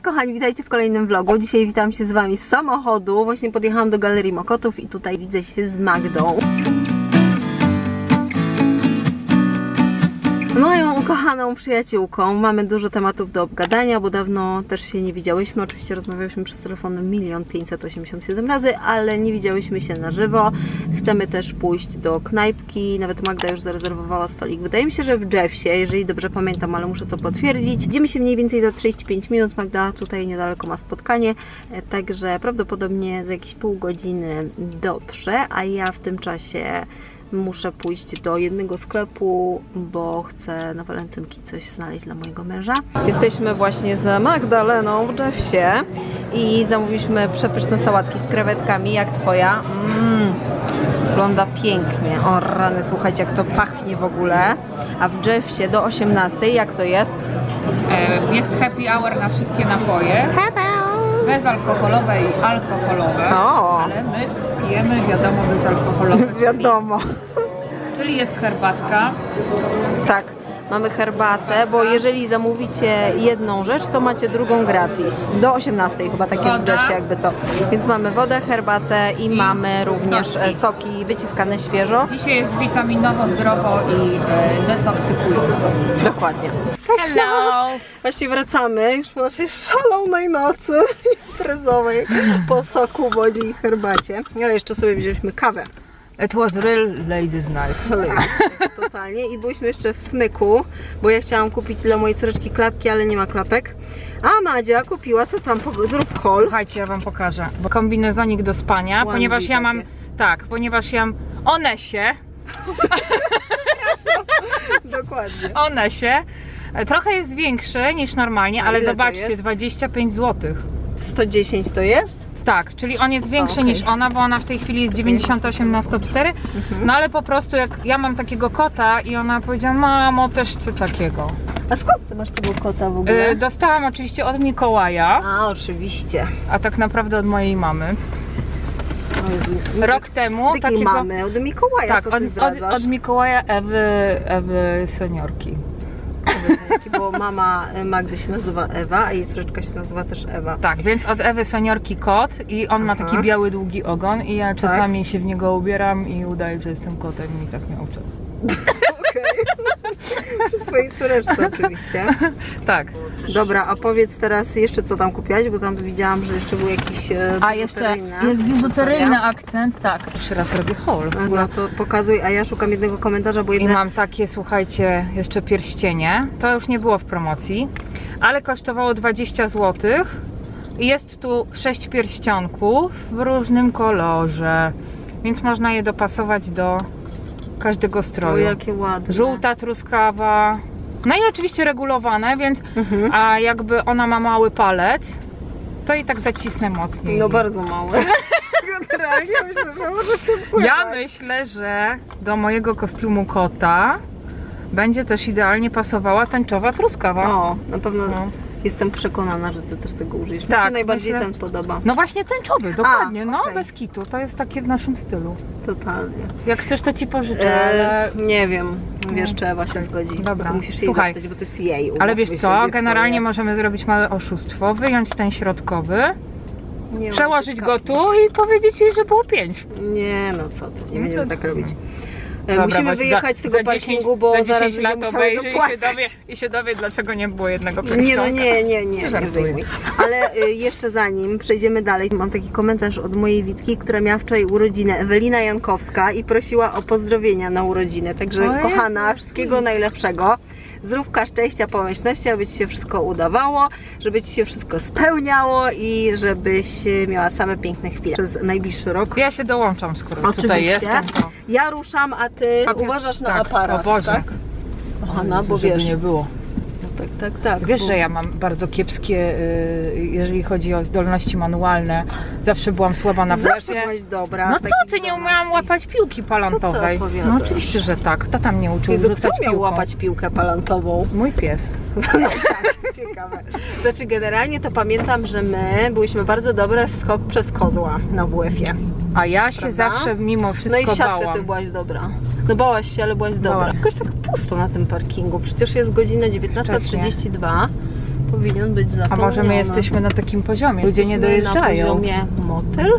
Cześć kochani, witajcie w kolejnym vlogu. Dzisiaj witam się z Wami z samochodu. Właśnie podjechałam do Galerii Mokotów i tutaj widzę się z Magdą. Moją ukochaną przyjaciółką. Mamy dużo tematów do obgadania, bo dawno też się nie widziałyśmy. Oczywiście rozmawiałyśmy przez telefon milion 587 razy, ale nie widziałyśmy się na żywo. Chcemy też pójść do knajpki. Nawet Magda już zarezerwowała stolik. Wydaje mi się, że w Jeffsie, jeżeli dobrze pamiętam, ale muszę to potwierdzić. Widzimy się mniej więcej za 35 minut. Magda tutaj niedaleko ma spotkanie, e, także prawdopodobnie za jakieś pół godziny dotrze, a ja w tym czasie muszę pójść do jednego sklepu, bo chcę na walentynki coś znaleźć dla mojego męża. Jesteśmy właśnie z Magdaleną w Jeffsie i zamówiliśmy przepyszne sałatki z krewetkami. Jak twoja? Mmm, wygląda pięknie. O rany, słuchajcie, jak to pachnie w ogóle. A w Jeffsie do 18, jak to jest? E, Jest happy hour na wszystkie napoje. Bezalkoholowe i alkoholowe. O, Ale my pijemy, wiadomo, bezalkoholowe. wiadomo. Czyli jest herbatka. Tak, mamy herbatę, bo jeżeli zamówicie jedną rzecz, to macie drugą gratis. Do 18 chyba tak jest w. Jeffsie, jakby co. Więc mamy wodę, herbatę i, I mamy również soki. soki. soki wyciskane świeżo. Dzisiaj jest witaminowo, zdrowo i e, detoksykująco. Dokładnie. Hello! Właśnie wracamy już po naszej szalonej nocy imprezowej po soku, wodzie i herbacie. Ale jeszcze sobie wzięliśmy kawę. It was real ladies night. Totalnie. I byliśmy jeszcze w smyku, bo ja chciałam kupić dla mojej córeczki klapki, ale nie ma klapek. A Madzia kupiła, co tam, zrób hol. Słuchajcie, ja wam pokażę. Bo kombinezonik do spania, Onesie ponieważ ja mam... takie. Tak, ponieważ ja mam Onesie. Dokładnie. Onesie. Trochę jest większy niż normalnie, ale zobaczcie, jest? 25 zł. 110 to jest? Tak, czyli on jest większy okej. niż ona, bo ona w tej chwili jest 98 na 104. Mhm. No ale po prostu jak ja mam takiego kota i ona powiedziała, mamo też chcę takiego. A skąd ty masz tego kota w ogóle? Y, dostałam oczywiście od Mikołaja, A, oczywiście. a tak naprawdę od mojej mamy. O Jezu, Rok temu Takiej takiego... mamy, od Mikołaja, Tak, co od, ty od, zdradzasz? od Mikołaja Ewy, Ewy seniorki. Bo mama Magdy się nazywa Ewa, a jej córeczka się nazywa też Ewa. Tak, więc od Ewy seniorki kot i on ma Aha. taki biały, długi ogon i ja czasami się w niego ubieram i udaję, że jestem kotem i tak. Okej. Przy swojej córeczce oczywiście. Tak. Dobra, a powiedz teraz jeszcze co tam kupiłaś, bo tam widziałam, że jeszcze był jakiś e, A jeszcze biżuteryjny jest biżuteryjny akcent, tak. Jeszcze raz robię haul. No to pokazuj, a ja szukam jednego komentarza, bo I mam takie, słuchajcie, jeszcze pierścienie. To już nie było w promocji, ale kosztowało 20 zł. I jest tu 6 pierścionków w różnym kolorze, więc można je dopasować do każdego O, stroju. jakie ładne. Żółta, truskawa. No i oczywiście regulowane, więc Mhm. a jakby ona ma mały palec, to i tak zacisnę mocniej. No bardzo małe. Generalnie myślę, że może tym. Ja myślę, że do mojego kostiumu kota będzie też idealnie pasowała tęczowa truskawa. O, na pewno No. Jestem przekonana, że ty też tego użyjesz. Mi Tak, się najbardziej myślę- ten podoba. No właśnie tęczowy, dokładnie. no okej. bez kitu. To jest takie w naszym stylu. Totalnie. Jak chcesz, to ci pożyczę, ale... E, nie wiem, wiesz, czy Ewa się zgodzi. Dobra. To musisz jej Słuchaj. zapytać, bo to jest jej. Ale umówmy wiesz się, co, nie generalnie twoje. możemy zrobić małe oszustwo, wyjąć ten środkowy, Nie, przełożyć go tu i powiedzieć jej, że było pięć. Nie, no co ty, nie No będziemy to tak robić. E, Dobra, Musimy wyjechać z tego za parkingu, 10, bo za zaraz 10 będziemy lat obejrzy i się, dowie, i się dowie, dlaczego nie było jednego Nie, pierścionka. no nie, nie, nie, nie wyjmuj. Ale y, jeszcze zanim przejdziemy dalej, mam taki komentarz od mojej Witki, która miała wczoraj urodziny, Ewelina Jankowska i prosiła o pozdrowienia na urodziny. Także O kochana, wszystkiego najlepszego. Zdrówka, szczęścia, pomyślności, aby Ci się wszystko udawało, żeby Ci się wszystko spełniało i żebyś y, miała same piękne chwile przez najbliższy rok. Ja się dołączam, skoro Oczywiście. tutaj jestem. To... Ja ruszam, a Ty Papier- uważasz na tak, aparat, o Boże. tak? Kochana, Jezu, bo wiesz, nie było. Tak, tak, tak. Wiesz, bo- że ja mam bardzo kiepskie, y, jeżeli chodzi o zdolności manualne. Zawsze byłam słaba na Zawsze wlewie. byłaś dobra. No co, ty nie zdolności. umiałam łapać piłki palantowej. No oczywiście, że tak. Tata mnie uczył Jezu, kto rzucać miał piłką. łapać piłkę palantową? Mój pies. No tak, ciekawe. Znaczy generalnie to pamiętam, że my byliśmy bardzo dobre w skok przez kozła na WF-ie. A ja się Prawda? zawsze mimo No i wszystko w siatkę bałam. ty byłaś dobra. No bałaś się, ale byłaś dobra. Bałam. Jakoś tak pusto na tym parkingu. Przecież jest godzina 19.32. powinien być A zapełniony. może my jesteśmy na takim poziomie? Ludzie nie Jesteśmy dojeżdżają. na poziomie motyl,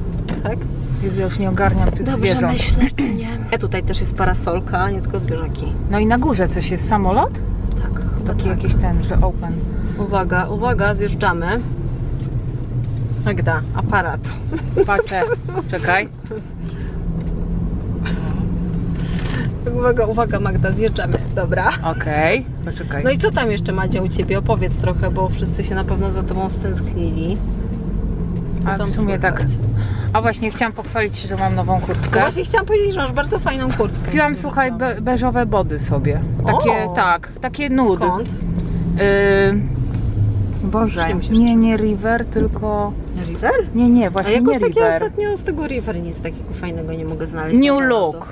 tak? Jezu, ja już nie ogarniam tych Dobrze zwierząt. myślę, czy nie? Tutaj też jest parasolka, nie tylko zwierzaki. No i na górze coś jest samolot? Tak, chyba Taki tak. jakiś ten, że open. Uwaga, uwaga, zjeżdżamy. Magda, aparat. Patrzę. Czekaj. Uwaga, uwaga Magda, zjeżdżamy. Dobra. Okej. Poczekaj. No i co tam jeszcze Madzia u Ciebie? Opowiedz trochę, bo wszyscy się na pewno za Tobą stęsknili. Co A tam w sumie tak. A właśnie chciałam pochwalić się, że mam nową No kurtkę. właśnie chciałam powiedzieć, że masz bardzo fajną kurtkę. Kupiłam, słuchaj, be beżowe body sobie. Takie, O! tak, takie nudy. Skąd? Y... Boże, nie musisz nie, nie River, tylko... River? Nie, nie, A właśnie jakoś nie River. ostatnio z tego River nic takiego fajnego nie mogę znaleźć. New naprawdę. Look.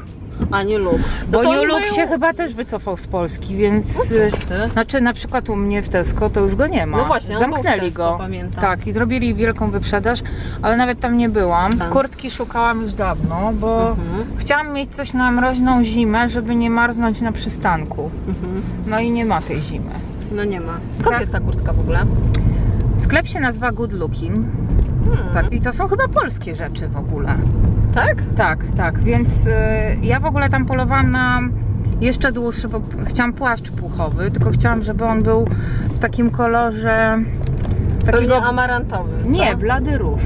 A, New Look. Bo to New oni Look mają- się chyba też wycofał z Polski, więc... Y, ty. Znaczy na przykład u mnie w Tesco to już go nie ma. No właśnie, on był w Zamknęli Tesco, go. pamiętam. Tak, i zrobili wielką wyprzedaż, ale nawet tam nie byłam. Tak. Kurtki szukałam już dawno, bo Mhm. chciałam mieć coś na mroźną zimę, żeby nie marznąć na przystanku. Mhm. No i nie ma tej zimy. No nie ma. Za- Skąd jest ta kurtka w ogóle? Sklep się nazywa Good Looking. Hmm. Tak, i to są chyba polskie rzeczy w ogóle. Tak? Tak, tak, więc y, ja w ogóle tam polowałam na jeszcze dłuższy, bo chciałam płaszcz puchowy, tylko chciałam, żeby on był w takim kolorze Takiego takiego amarantowy. Nie, co? blady róż.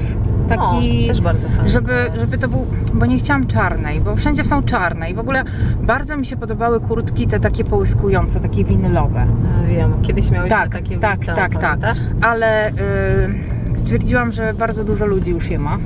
Taki, o, też bardzo fajny. żeby, żeby to był, bo nie chciałam czarnej, bo wszędzie są czarne i w ogóle bardzo mi się podobały kurtki te takie połyskujące, takie winylowe. A, Wiem, kiedyś miałeś Tak, takie w tak, tak, tak. pamiętasz? Ale y, stwierdziłam, że bardzo dużo ludzi już je ma.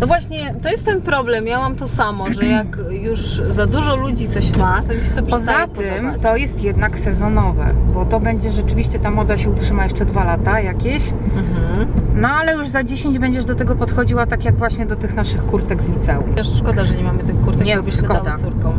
No właśnie, to jest ten problem. Ja mam to samo, że jak już za dużo ludzi coś ma, to mi się to Poza tym podobać. to jest jednak sezonowe, bo to będzie rzeczywiście ta moda się utrzyma jeszcze dwa lata jakieś. Mhm. No ale już za 10 będziesz do tego podchodziła tak jak właśnie do tych naszych kurtek z liceum. Też szkoda, że nie mamy tych kurtek, Nie, byśmy szkoda. córkom.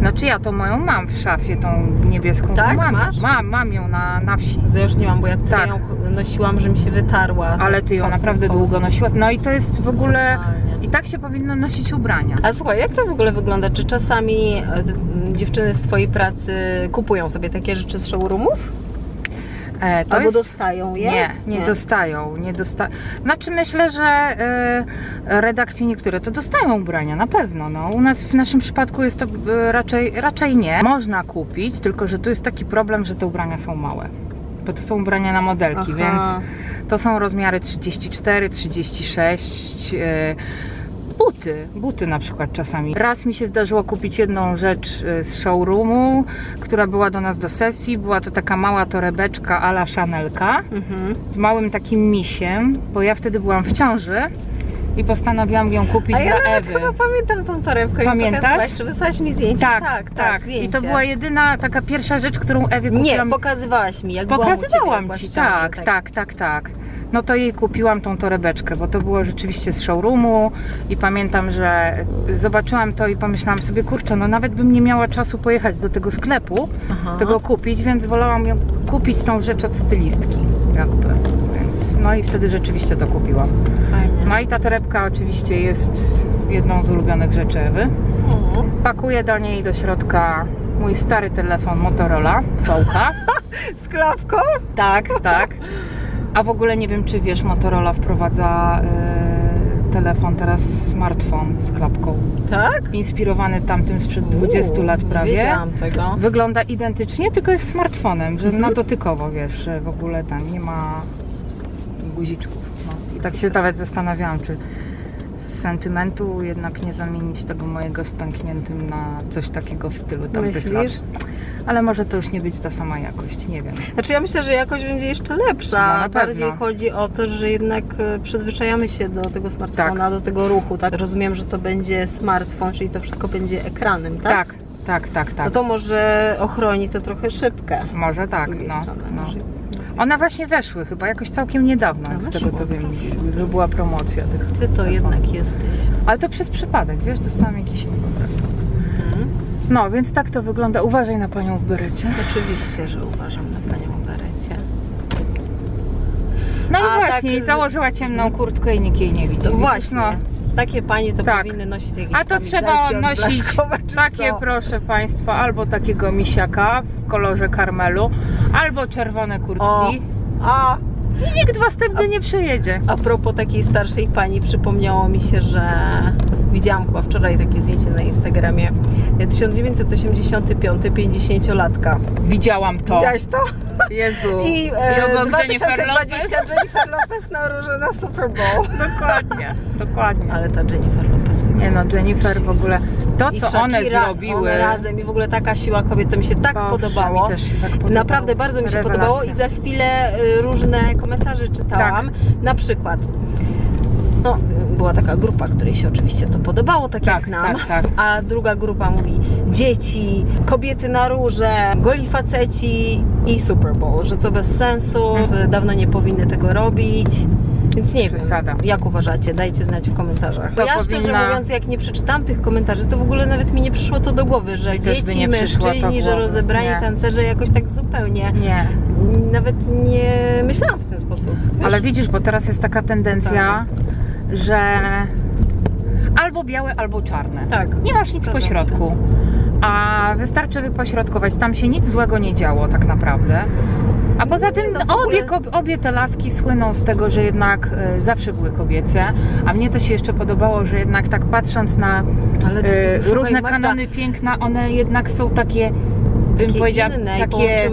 Znaczy ja to moją mam w szafie, tą niebieską. Tak? mam, Masz? mam, mam ją na, na wsi. Ja już nie mam, bo ja Tak. ją nosiłam, że mi się wytarła. Ale ty ją Po- naprawdę długo nosiłaś. No i to jest w ogóle. I tak się powinno nosić ubrania. A słuchaj, jak to w ogóle wygląda? Czy czasami e, dziewczyny z Twojej pracy kupują sobie takie rzeczy z showroomów? E, to Albo jest... dostają je? Nie, nie, dostają. Nie dosta... Znaczy myślę, że e, redakcje niektóre to dostają ubrania, na pewno. No. U nas w naszym przypadku jest to e, raczej, raczej nie. Można kupić, tylko że tu jest taki problem, że te ubrania są małe. Bo to są ubrania na modelki, Aha. więc to są rozmiary 34, 36. E, Buty, buty na przykład czasami. Raz mi się zdarzyło kupić jedną rzecz e, z showroomu, która była do nas do sesji. Była to taka mała torebeczka ala Chanelka Mhm. z małym takim misiem, bo ja wtedy byłam w ciąży i postanowiłam ją kupić A ja dla nawet Ewy. chyba pamiętam tą torebkę. i Pamiętasz? pokazywałaś, Czy wysłałaś mi zdjęcie? Tak, tak. tak. zdjęcie. I to była jedyna taka pierwsza rzecz, którą Ewie Nie, kupiłam. pokazywałaś mi, jak byłam u ciebie, Pokazywałam jak ci, byłaś w ciąży, tak, tak, tak, tak. No to jej kupiłam tą torebeczkę, bo to było rzeczywiście z showroomu i pamiętam, że zobaczyłam to i pomyślałam sobie, kurczę, no nawet bym nie miała czasu pojechać do tego sklepu, Aha. tego kupić, więc wolałam ją kupić tą rzecz od stylistki, jakby. Więc, no i wtedy rzeczywiście to kupiłam. Fajnie. No i ta torebka oczywiście jest jedną z ulubionych rzeczy Ewy. Mhm. Pakuję do niej do środka mój stary telefon Motorola VK. Z klapką? Tak, tak. A w ogóle nie wiem, czy wiesz, Motorola wprowadza y, telefon teraz smartfon z klapką. Tak? Inspirowany tamtym sprzed 20 Uuu, lat prawie. Wiedziałam tego. Wygląda identycznie, tylko jest smartfonem, że Mhm. na dotykowo wiesz, że w ogóle tam nie ma guziczków. No. I tak się nawet zastanawiałam, czy z sentymentu jednak nie zamienić tego mojego z pękniętym na coś takiego w stylu tamtych Myślisz? lat. Ale może to już nie być ta sama jakość, nie wiem. Znaczy ja myślę, że jakość będzie jeszcze lepsza. No, na Bardziej pewno. chodzi o to, że jednak e, przyzwyczajamy się do tego smartfona, do tego ruchu. Tak? Rozumiem, że to będzie smartfon, czyli to wszystko będzie ekranem, tak? Tak, tak, tak, tak. No to może ochroni to trochę szybkę. Może tak, no, no. One właśnie weszły chyba jakoś całkiem niedawno, No z tego co wiem, że była promocja tych. Ty to jednak jesteś. Ale to przez przypadek, wiesz, dostałam jakiś obraz. Mhm. No, więc tak to wygląda. Uważaj na panią w berecie. Oczywiście, że uważam na panią Berecie. No A, i właśnie, tak, założyła ciemną kurtkę i nikt jej nie widzi. To właśnie. No. Takie panie to Tak. powinny nosić jakieś A to kamizelki trzeba nosić odblaskowe, czy takie, co? proszę Państwa, albo takiego misiaka w kolorze karmelu, albo czerwone kurtki. O, A, I nikt was tędy nie przejedzie. a propos takiej starszej pani, przypomniało mi się, że widziałam chyba wczoraj takie zdjęcie na Instagramie. 1985, 50-latka. Widziałam to. Widziałaś to? Jezu. I, I e, obok Jennifer 2020 Lopez. Jennifer Lopez na róże na Super Bowl. Dokładnie, dokładnie. Ale ta Jennifer Lopez Nie no, Jennifer w ogóle, to I co Shakira, one zrobiły, One razem i w ogóle taka siła kobiet, to mi się tak Boże, podobało. Mi też się tak podobało. Naprawdę bardzo mi się Rewelacja. podobało i za chwilę y, różne komentarze czytałam. Na przykład, no, była taka grupa, której się oczywiście to podobało, tak, Tak, jak nam. tak, tak. A druga grupa mówi dzieci, kobiety na róże, goli faceci i Super Bowl, że to bez sensu, że dawno nie powinny tego robić. Więc nie Przesada. wiem, jak uważacie, dajcie znać w komentarzach. To ja szczerze powinna- mówiąc, jak nie przeczytałam tych komentarzy, to w ogóle nawet mi nie przyszło to do głowy, że by dzieci, nie to mężczyźni, że rozebrani Nie. tancerze jakoś tak zupełnie Nie, nawet nie myślałam w ten sposób. Wiesz? ale widzisz, bo teraz jest taka tendencja, że albo białe, albo czarne. tak. Nie masz nic Zgadzam po środku. A wystarczy wypośrodkować. Tam się nic złego nie działo tak naprawdę. A poza tym no ogóle- obie, obie te laski słyną z tego, że jednak e, zawsze były kobiece. A mnie to się jeszcze podobało, że jednak tak patrząc na Ale e, słuchaj, różne Magda, kanony piękna, one jednak są takie, bym powiedziała, inne takie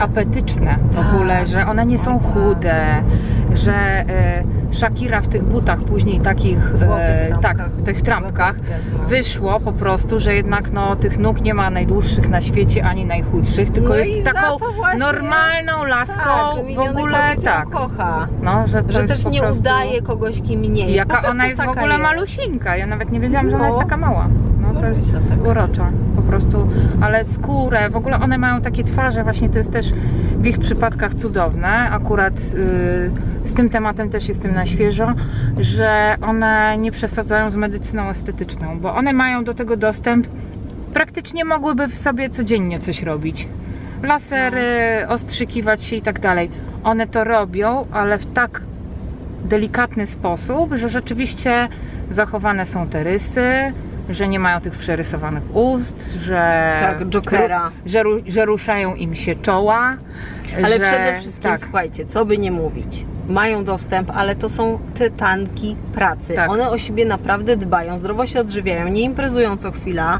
apetyczne w ogóle, że one nie są chude, że e, Shakira w tych butach później takich, Złotych e, tak, trampkach. w tych trampkach No. wyszło po prostu, że jednak no, tych nóg nie ma najdłuższych na świecie ani najchudszych, tylko No i jest za taką to właśnie- normalną laską tak, w ogóle tak. kocha. No, że to Że jest też po nie prostu... udaje kogoś, kim nie jest. Po Jaka prostu ona jest w taka ogóle jest. malusieńka. Ja nawet nie wiedziałam, że ona No. jest taka mała. No to No, jest myślę, taka urocza. Prostu, ale skórę, w ogóle one mają takie twarze, właśnie to jest też w ich przypadkach cudowne. Akurat y, z tym tematem też jestem na świeżo, że one nie przesadzają z medycyną estetyczną, bo one mają do tego dostęp. Praktycznie mogłyby w sobie codziennie coś robić. Lasery, ostrzykiwać się i tak dalej. One to robią, ale w tak delikatny sposób, że rzeczywiście zachowane są te rysy, że nie mają tych przerysowanych ust, że, Tak, Jokera. że, że ruszają im się czoła. Ale że, przede wszystkim, tak, słuchajcie, co by nie mówić, mają dostęp, ale to są tytanki pracy. Tak. One o siebie naprawdę dbają, zdrowo się odżywiają, nie imprezują co chwila,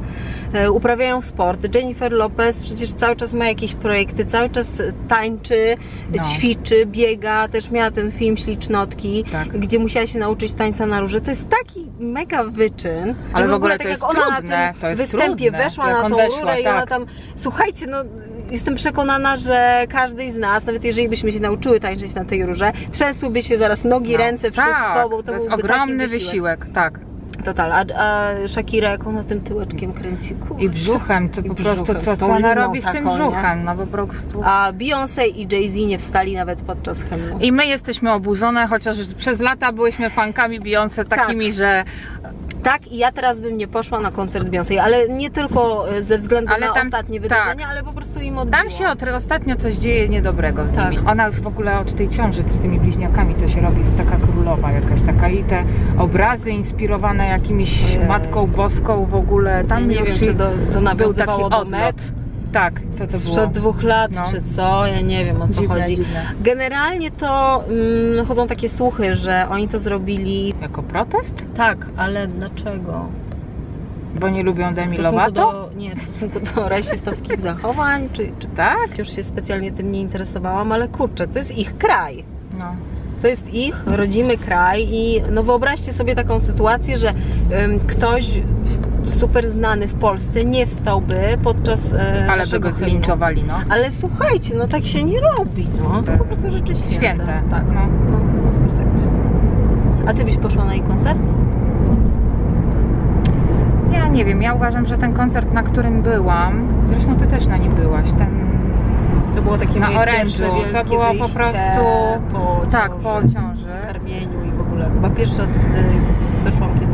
e, uprawiają sport. Jennifer Lopez przecież cały czas ma jakieś projekty, cały czas tańczy, No. ćwiczy, biega, też miała ten film Ślicznotki, Tak. gdzie musiała się nauczyć tańca na róże. To jest taki mega wyczyn. Ale że w ogóle tak to jak jest ona trudne, na tym występie trudne, weszła jak na tą weszła, rurę i ona tak. tam Słuchajcie, no jestem przekonana, że każdy z nas, nawet jeżeli byśmy się nauczyły tańczyć na tej rurze, trzęsłyby się zaraz nogi, No. ręce, wszystko, tak, bo to, to jest ogromny wysiłek. wysiłek, tak. Total, a, a Shakira jak ona tym tyłeczkiem kręci, kurczę. I brzuchem, to po prostu brzuchem, co, co ona robi z tym taką, nie? brzuchem, no po prostu. A Beyoncé i Jay-Z nie wstali nawet podczas hymnu. I my jesteśmy oburzone, chociaż przez lata byłyśmy fankami Beyoncé takimi, że Tak, i ja teraz bym nie poszła na koncert Beyoncé, ale nie tylko e, ze względu Ale na tam- ostatnie tak. wydarzenia, ale po prostu im odbiło. Tam się ostatnio coś dzieje niedobrego z Tak. nimi. Ona już w ogóle od tej ciąży z tymi bliźniakami to się robi, jest taka królowa jakaś taka i te obrazy inspirowane jakimiś. Matką Boską w ogóle, tam nie już wiem, czy do, to był taki odlot. met Tak, co to było? sprzed dwóch lat, No. czy co, ja nie wiem o co Dziwne, chodzi. dziwne. Generalnie to mm, chodzą takie słuchy, że oni to zrobili. Jako protest? Tak, ale dlaczego? Bo nie lubią Demi Lovato? do, nie, w stosunku do rasistowskich zachowań, czy, czy Tak? już się specjalnie tym nie interesowałam, ale kurczę, to jest ich kraj. No. To jest ich rodzimy kraj i no wyobraźcie sobie taką sytuację, że ym, ktoś super znany w Polsce nie wstałby podczas e, Ale by naszego go hymnu. zlinczowali, no. Ale słuchajcie, no tak się nie robi, no. To po prostu rzeczy święte. Święte, Tak, no. no. już tak myślę. A ty byś poszła na jej koncert? Ja nie wiem, ja uważam, że ten koncert, na którym byłam, zresztą ty też na nim byłaś, ten To było takie Na moje pierwsze To wielkie było po wyjście prostu- po tak, ciąży, po ciąży. karmieniu i w ogóle. Chyba pierwszy raz wtedy wyszłam, kiedy.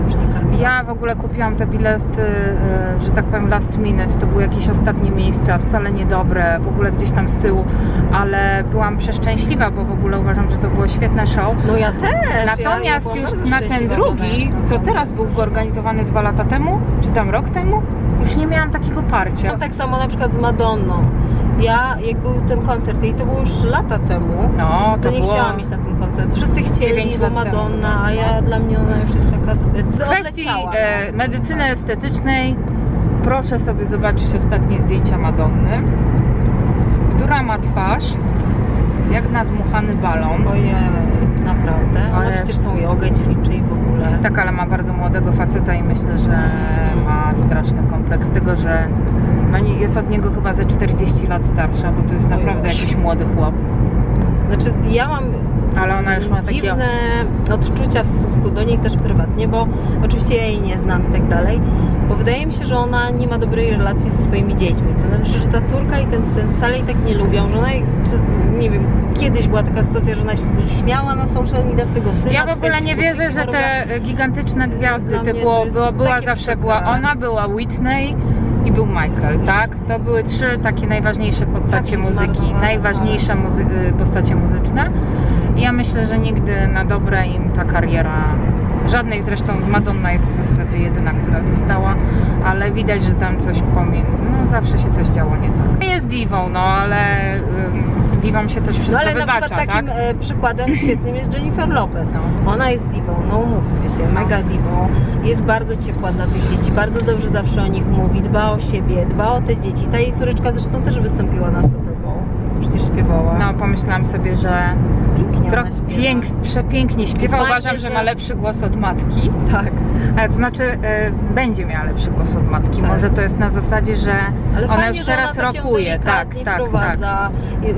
Ja w ogóle kupiłam te bilety, e, że tak powiem, last minute. To były jakieś ostatnie miejsca, wcale niedobre, w ogóle gdzieś tam z tyłu, ale byłam przeszczęśliwa, bo w ogóle uważam, że to było świetne show. No ja też. Natomiast ja, już na ten drugi, co teraz był organizowany dwa lata temu, czy tam rok temu, już nie miałam takiego parcia. No tak samo na przykład z Madonną. Ja, jak był ten koncert i to było już lata temu, No, to, to nie było... chciałam iść na ten koncert. Wszyscy chcieli, bo lat temu. Madonna, a ja dla mnie ona już jest taka W kwestii odleciała, no. e, medycyny estetycznej proszę sobie zobaczyć ostatnie zdjęcia Madonny, która ma twarz jak nadmuchany balon. Ojej, naprawdę. Ona Ale przecież jest- tą jogę ćwiczy i w ogóle. Tak, ale ma bardzo młodego faceta i myślę, że ma straszny kompleks tego, że no nie, jest od niego chyba ze 40 lat starsza, bo to jest naprawdę jakiś młody chłop. Znaczy, ja mam Ale ona już ma takie... dziwne odczucia w stosunku do niej też prywatnie, bo oczywiście ja jej nie znam i tak dalej, bo wydaje mi się, że ona nie ma dobrej relacji ze swoimi dziećmi. To znaczy, że ta córka i ten syn wcale jej tak nie lubią, że ona, nie wiem, kiedyś była taka sytuacja, że ona się z nich śmiała na social media z tego syna. Ja w ogóle nie wierzę, że te gigantyczne gwiazdy typu to jest była, zawsze była ona, była Whitney i był Michael, tak? To były trzy takie najważniejsze postacie muzyki, najważniejsze tak. muzy- y, postacie muzyczne. I ja myślę, że nigdy na dobre im ta kariera Żadnej zresztą Madonna jest w zasadzie jedyna, która została, ale widać, że tam coś pomiędzy. No zawsze się coś działo nie tak. Jest diwą, no ale ym, diwom się też No wszystko ale na wybacza, przykład takim tak? e, przykładem świetnym jest Jennifer Lopez. Ona jest diwą, no umówmy się, mega diwą. Jest bardzo ciepła dla tych dzieci, bardzo dobrze zawsze o nich mówi, dba o siebie, dba o te dzieci. Ta jej córeczka zresztą też wystąpiła na Super Bowl. Przecież śpiewała. No pomyślałam sobie, że Tro- śpiewa. pięk, przepięknie śpiewa. Fajnie, Uważam, że ma lepszy głos od matki. Tak. To znaczy, e, będzie miała lepszy głos od matki. Tak. Może to jest na zasadzie, że Ale ona fajnie, już teraz ona tak rokuje. Tak, tak, tak.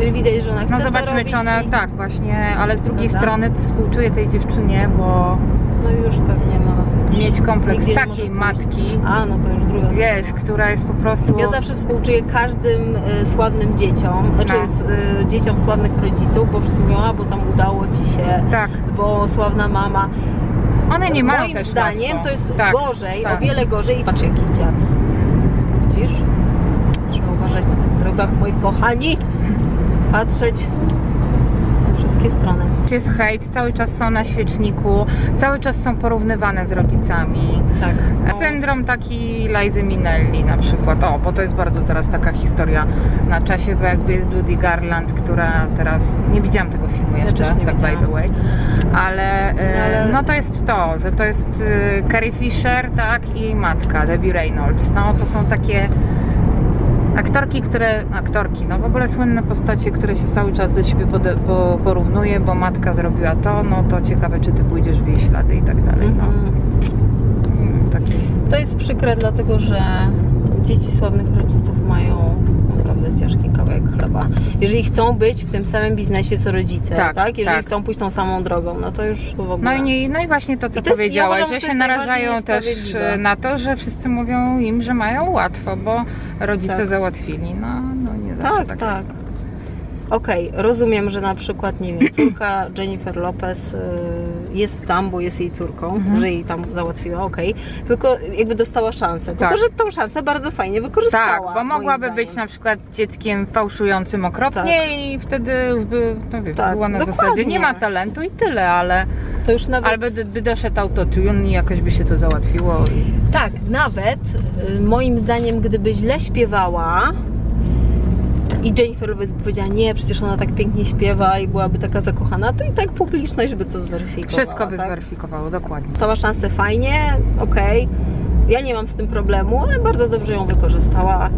I- Widać, że ona chce No zobaczmy, czy ona. i- Tak, właśnie, ale z drugiej Prawda? strony współczuję tej dziewczynie, bo No już pewnie ma. Mieć kompleks Nigdzie takiej matki, A, no to już druga wiesz, sprawa. która jest po prostu. Ja zawsze współczuję każdym y, sławnym dzieciom, znaczy No. s- y, dzieciom sławnych rodziców, bo wszyscy mówią, a bo tam udało ci się, Tak, bo sławna mama. one nie mają Moim też zdaniem łatwo. to jest tak. gorzej, tak. o wiele gorzej. Patrz jaki dziad. Widzisz? Trzeba uważać na tych drogach, moi kochani. Patrzeć wszystkie strony. Jest hejt, cały czas są na świeczniku, cały czas są porównywane z rodzicami. Tak. Syndrom taki Lizy Minnelli na przykład. O, bo to jest bardzo teraz taka historia na czasie, bo jakby jest Judy Garland, która teraz. Nie widziałam tego filmu jeszcze, nie tak by widziałam. the way. Ale, e, Ale- no to jest to, że to jest e, Carrie Fisher, tak, i jej matka, Debbie Reynolds. No to są takie aktorki, które. Aktorki, no w ogóle słynne postacie, które się cały czas do siebie pode, po, porównuje, bo matka zrobiła to, no to ciekawe, czy ty pójdziesz w jej ślady i tak dalej. No. Mhm. Mm, Takie. To jest przykre, dlatego że dzieci sławnych rodziców mają naprawdę ciężki kawałek chleba. Jeżeli chcą być w tym samym biznesie co rodzice, tak? Tak, Jeżeli tak. chcą pójść tą samą drogą, no to już w ogóle. No i, nie, no i właśnie to, co to ja powiedziałaś, uważam, że się narażają też e, na to, że wszyscy mówią im, że mają łatwo, bo rodzice Tak. załatwili. No, no nie zawsze Tak, tak, tak. Okej, rozumiem, że na przykład, nie wiem, córka Jennifer Lopez y, jest tam, bo jest jej córką, Mhm. że jej tam załatwiła, okej. Tylko jakby dostała szansę. Tylko, Tak. że tą szansę bardzo fajnie wykorzystała. Tak, bo mogłaby być na przykład dzieckiem fałszującym okropnie i wtedy już by, no wiesz, Tak, było na dokładnie. zasadzie nie ma talentu i tyle, ale To już nawet... albo by, by doszedł autotune i jakoś by się to załatwiło. I... Tak, nawet y, moim zdaniem, gdyby źle śpiewała i Jennifer Lopez by powiedziała, nie, przecież ona tak pięknie śpiewa i byłaby taka zakochana, to i tak publiczność by to zweryfikowała. Wszystko by tak? zweryfikowało, dokładnie. Dostała szansę fajnie, okej. Ja nie mam z tym problemu, ale bardzo dobrze ją wykorzystała.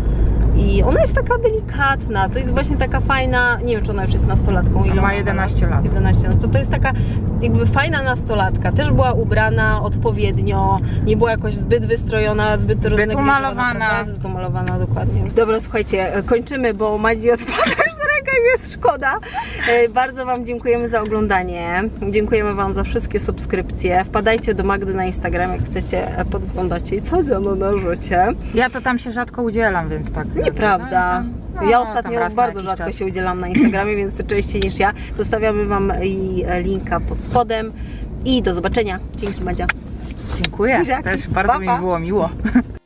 I ona jest taka delikatna, to jest właśnie taka fajna, nie wiem czy ona już jest nastolatką. ile Ma ona 11 lat. 11, no to to jest taka jakby fajna nastolatka. Też była ubrana odpowiednio, nie była jakoś zbyt wystrojona, zbyt roznegliżowana, umalowana. Zbyt umalowana, dokładnie. Dobra, słuchajcie, kończymy, bo Madzi odpada już z ręka i jest szkoda. E, Bardzo Wam dziękujemy za oglądanie. Dziękujemy Wam za wszystkie subskrypcje. Wpadajcie do Magdy na Instagram, jak chcecie podglądać jej codzienno na życie. Ja to tam się rzadko udzielam, więc tak. Nieprawda. No, Ja tam ostatnio bardzo rzadko czas. się udzielam na Instagramie, więc to częściej niż ja. Zostawiamy Wam i e, linka pod spodem. I do zobaczenia. Dzięki Madzia. Dziękuję. Buziaki. Też bardzo Pa, mi pa. było miło.